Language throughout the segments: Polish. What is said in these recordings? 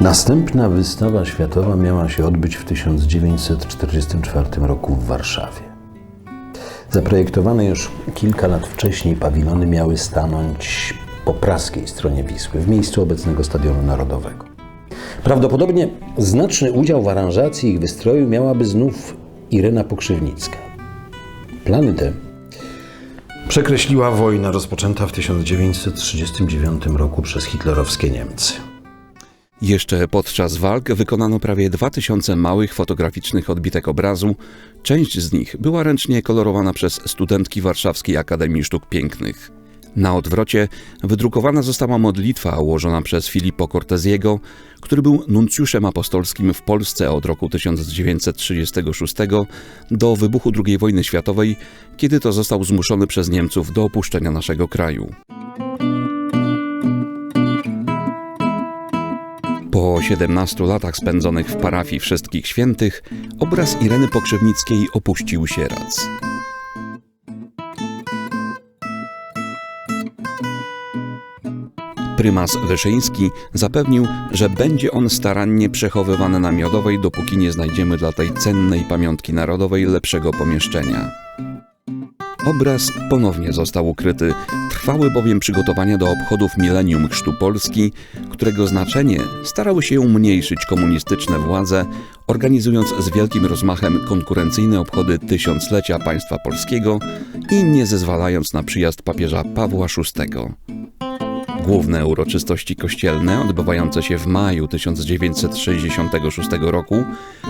Następna wystawa światowa miała się odbyć w 1944 roku w Warszawie. Zaprojektowane już kilka lat wcześniej pawilony miały stanąć po praskiej stronie Wisły, w miejscu obecnego Stadionu Narodowego. Prawdopodobnie znaczny udział w aranżacji ich wystroju miałaby znów Irena Pokrzywnicka. Plany te przekreśliła wojna rozpoczęta w 1939 roku przez hitlerowskie Niemcy. Jeszcze podczas walk wykonano prawie 2000 małych fotograficznych odbitek obrazu. Część z nich była ręcznie kolorowana przez studentki Warszawskiej Akademii Sztuk Pięknych. Na odwrocie wydrukowana została modlitwa ułożona przez Filippo Cortesiego, który był nuncjuszem apostolskim w Polsce od roku 1936 do wybuchu II wojny światowej, kiedy to został zmuszony przez Niemców do opuszczenia naszego kraju. Po 17 latach spędzonych w parafii Wszystkich Świętych, obraz Ireny Pokrzywnickiej opuścił sieradz. Prymas Wyszyński zapewnił, że będzie on starannie przechowywany na Miodowej, dopóki nie znajdziemy dla tej cennej pamiątki narodowej lepszego pomieszczenia. Obraz ponownie został ukryty. Trwały bowiem przygotowania do obchodów milenium Chrztu Polski, którego znaczenie starały się umniejszyć komunistyczne władze, organizując z wielkim rozmachem konkurencyjne obchody tysiąclecia państwa polskiego i nie zezwalając na przyjazd papieża Pawła VI. Główne uroczystości kościelne, odbywające się w maju 1966 roku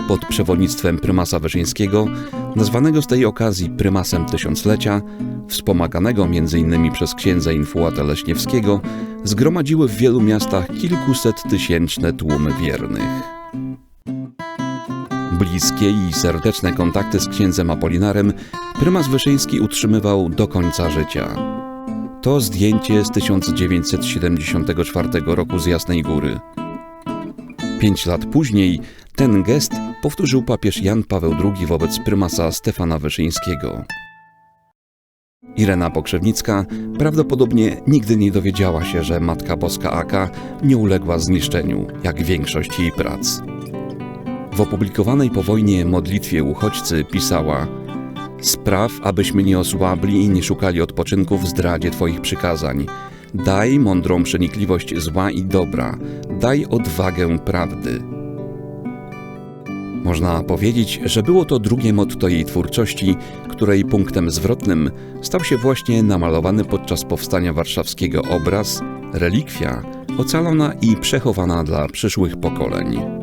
pod przewodnictwem prymasa Wyszyńskiego, nazwanego z tej okazji prymasem tysiąclecia, wspomaganego m.in. przez księdza Infułata Leśniewskiego, zgromadziły w wielu miastach kilkuset tysięczne tłumy wiernych. Bliskie i serdeczne kontakty z księdzem Apolinarem prymas Wyszyński utrzymywał do końca życia. To zdjęcie z 1974 roku z Jasnej Góry. Pięć lat później ten gest powtórzył papież Jan Paweł II wobec prymasa Stefana Wyszyńskiego. Irena Pokrzewnicka prawdopodobnie nigdy nie dowiedziała się, że Matka Boska Aka nie uległa zniszczeniu, jak większość jej prac. W opublikowanej po wojnie modlitwie uchodźcy pisała – Spraw, abyśmy nie osłabli i nie szukali odpoczynku w zdradzie Twoich przykazań. Daj mądrą przenikliwość zła i dobra, daj odwagę prawdy. Można powiedzieć, że było to drugie motto jej twórczości, której punktem zwrotnym stał się właśnie namalowany podczas powstania warszawskiego obraz, relikwia, ocalona i przechowana dla przyszłych pokoleń.